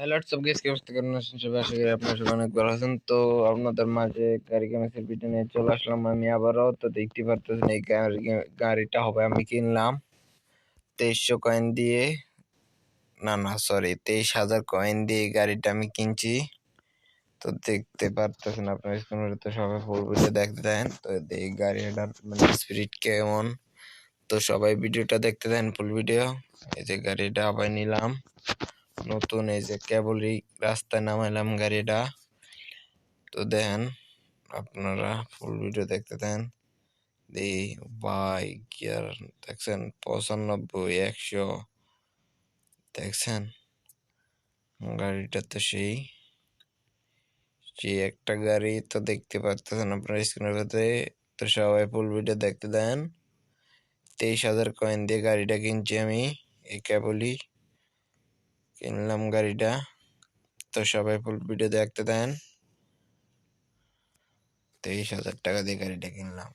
Hello সব guess কেমন কেমন আছেন সবাই আশা করি আপনারা সবাই অনেক ভালো আছেন। তো আপনাদের মাঝে গাড়ি কেনার ভিডিও নিয়ে চলে আসলাম আমি আবারও। তো দেখতে পারতেছেন এই গাড়ি গাড়িটা হবে আমি কিনলাম। তেইশশো কয়েন দিয়ে, না না সরি তেইশ হাজার কয়েন দিয়ে গাড়িটা আমি কিনছি। তো দেখতে পারতেছেন আপনার স্ক্রিনে তো সবাই ফুল ভিডিও দেখতে দেন তো এই গাড়িটার মানে স্পিরিট কেমন? তো সবাই ভিডিওটা দেখতে দেন ফুল ভিডিও এই যে গাড়িটা আবার নিলাম। নতুন এই যে কেবলই রাস্তায় নামাইলাম গাড়িটা। তো দেখেন আপনারা ফুল ভিডিও দেখতে দেন। দি বাই গিয়ার দেখছেন? পঁচানব্বই, একশো। দেখছেন? গাড়িটা তো সেই। যে একটা গাড়ি তো দেখতে পাচ্ছেন আপনার স্ক্রিনের ভেতরে। তো সবাই ফুল ভিডিও দেখতে দেন। তেইশ হাজার কয়েন দিয়ে গাড়িটা কিনছি আমি, এই কেবলই। কিনলাম গাড়িটা। তো সবাই ফুল ভিডিও দেখতে দেন। তেইশ হাজার টাকা দিয়ে গাড়িটা কিনলাম।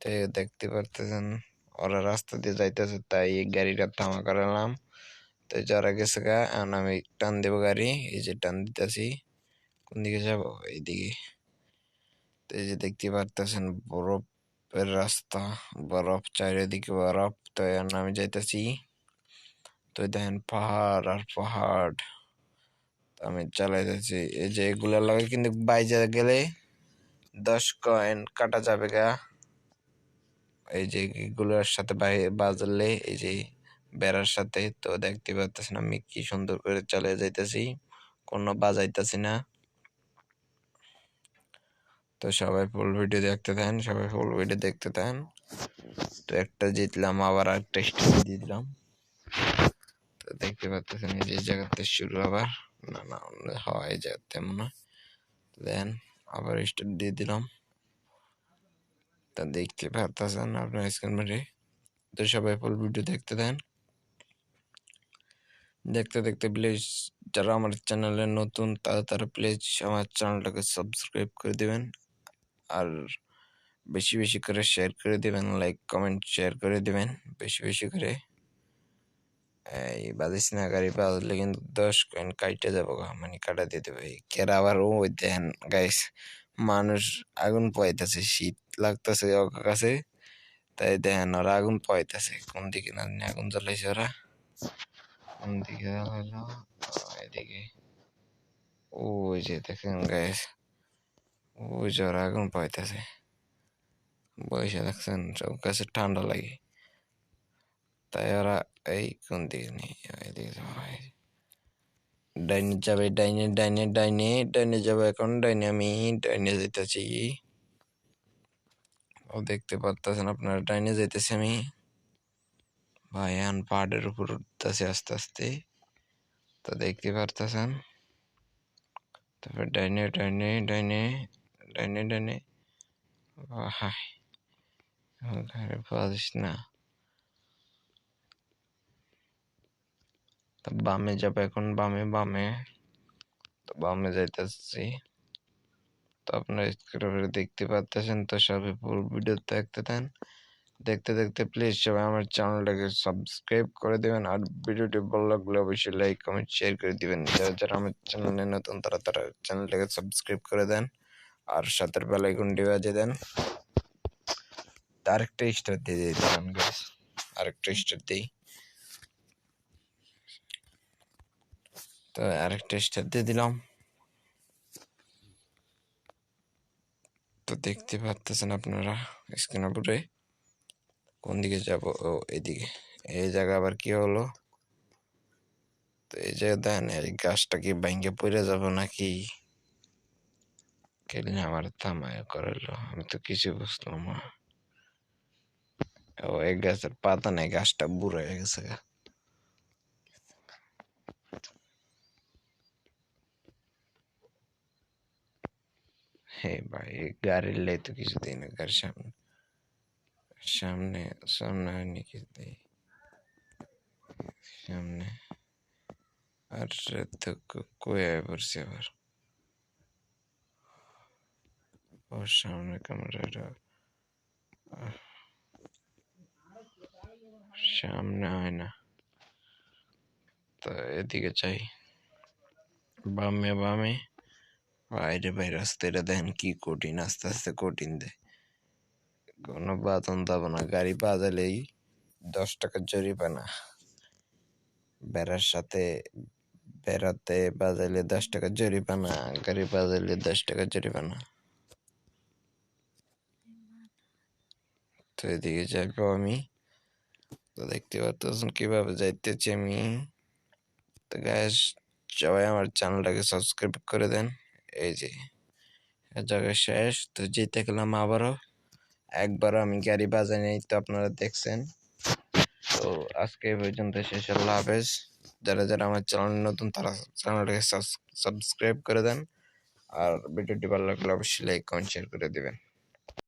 তো দেখতে পারতেছেন, ওরা রাস্তা দিয়ে যাইতেছে, তাই এই গাড়িটা থামা করালাম। তো যারা গেছে গা, এখন আমি টান দেবো গাড়ি। এই যে টান দিতেছি, কোন দিকে যাব? এইদিকে। তো এই যে দেখতে পারতেছেন, বরফের রাস্তা, বরফ, চারিদিকে বরফ। তো এখন আমি যাইতেছি। তো দেখেন পাহাড় আর পাহাড় আমি চালাইতেছি এই যে এগুলোর লাগে কিন্তু বাইজে গেলে দশ কয়েন কাটা যাবে গা। এই যে এগুলোর সাথে বাজলে এই যে বেড়ার সাথে তো দেখতে পাচ্ছেন আমি কি সুন্দর করে চালিয়ে যাইতেছি, কোনো বাজাইতেছি না। তো সবাই ফুল ভিডিও দেখতে দেন সবাই ফুল ভিডিও দেখতে দেন তো একটা জিতলাম, আবার একটা দিলাম। দেখতে পাচ্ছেন এই যে জায়গাতে শুরু আবার। না না হয় এই জায়গাতে মনে দেন আবার স্টার্ট দিয়ে দিলাম। তা দেখতে পারতেছেন আপনার স্ক্রিন মেরে তো সবাই ফুল ভিডিও দেখতে দেন। দেখতে দেখতে প্লিজ যারা আমার চ্যানেলে নতুন, তারা তারা প্লিজ আমার চ্যানেলটাকে সাবস্ক্রাইব করে দেবেন। আর বেশি বেশি করে শেয়ার করে দেবেন লাইক কমেন্ট শেয়ার করে দেবেন। বেশি বেশি করে। এই বাদিস না গাড়ি বাজলে কিন্তু দশ কয়েন কাইটে যাব মানে কাটা দিয়ে দেবে। কেরা আবার ও দেন গাইস মানুষ আগুন পাইতেছে শীত লাগতেছে ওর কাছে তাই দেখেন ওরা আগুন পাইতেছে কোন দিকে না আগুন জ্বলাইছে ওরা। কোন দিকে জ্বালাইলো? এদিকে। ওই যে দেখেন গাইস ওই যে ওরা আগুন পাইতেছে বসে দেখছেন সব কাছে ঠান্ডা লাগে। তাই ওরা এই কোন দিকে নেই এদিকে ডাইনে যাবে ডাইনে ডাইনে ডাইনে ডাইনে যাবে এখন ডাইনে আমি ডাইনে যেতেছি ও দেখতে পারতেছেন আপনারা ডাইনে যেতেছি আমি ভাই এখন পাহাড়ের উপর উঠতেছে আস্তে আস্তে তো দেখতে পারতেছেন তারপর ডাইনে ডাইনে ডাইনে ডাইনে ডাইনে ভাই পারিস না বামে যাব এখন, বামে বামে। তো বামে যাইতেছি। তো আপনার স্ক্রিনে দেখতে পাচ্ছেন তো সবাই পুরো ভিডিও দেখতে দেন। দেখতে দেখতে প্লিজ সবাই আমার চ্যানেলটাকে সাবস্ক্রাইব করে দেবেন। আর ভিডিওটি ভালো লাগলে অবশ্যই লাইক কমেন্ট শেয়ার করে দিবেন। যারা যারা আমার চ্যানেলে নতুন, তারা তারা চ্যানেলটাকে সাবস্ক্রাইব করে দেন। আর সাথের বেলায় ঘন্টি বাজে দেন। আরেকটা স্টার দিয়ে দিই আরেকটা স্টার দিই। তো আরেকটা স্টার দিয়ে দিলাম। তো দেখতে পাচ্ছেন আপনারা স্ক্রিন উপরে। কোন দিকে যাব? ও, এদিকে। এই জায়গা আবার কি হলো? তো এই জায়গা দেন, এই গাছটা কি ভাঙ্গে পড়ে যাব নাকি? কেলে আমার থামায় করালো। আমি তো কিছু বুঝলাম না। ও, এই গাছের পাতা নেই, গাছটা বুড়ো হয়ে গেছে। হে ভাই গাড়ির লাই তো কিছু দিই না গাড়ির সামনে সামনে সামনে হয়নি কিছু দিই সামনে আর তো কয়ে পড়ছে আবার ওর সামনে ক্যামেরাটা সামনে হয় না তো এদিকে চাই বামে বামে বাইরে বাইরে বাইরে আসতে এটা দেখেন কি কঠিন, আস্তে আস্তে কঠিন দেয়। কোনো বাদন দাবো না, গাড়ি বাজালেই দশ টাকা জরিমানা। বেড়ার সাথে বেড়াতে বাজাইলে দশ টাকা জরিমানা, গাড়ি বাজাইলে দশ টাকা জরিমানা। তো এদিকে যাব আমি, তো দেখতে পাচ্ছেন কীভাবে যাইতেছি আমি। তো গ্যাস সবাই আমার চ্যানেলটাকে সাবস্ক্রাইব করে দেন। এই যে জায়গা শেষ। তো যেতে গেলাম আবারও। একবার আমি গাড়ি বাজাই নিয়ে তো আপনারা দেখছেন। তো আজকে এই পর্যন্ত শেষ। আল্লাহ হাফেজ। যারা যারা আমার চ্যানেল নতুন, তারা চ্যানেলটাকে সাবস্ক্রাইব করে দেন। আর ভিডিওটি ভালো লাগলে অবশ্যই লাইক কমেন্ট শেয়ার করে দেবেন।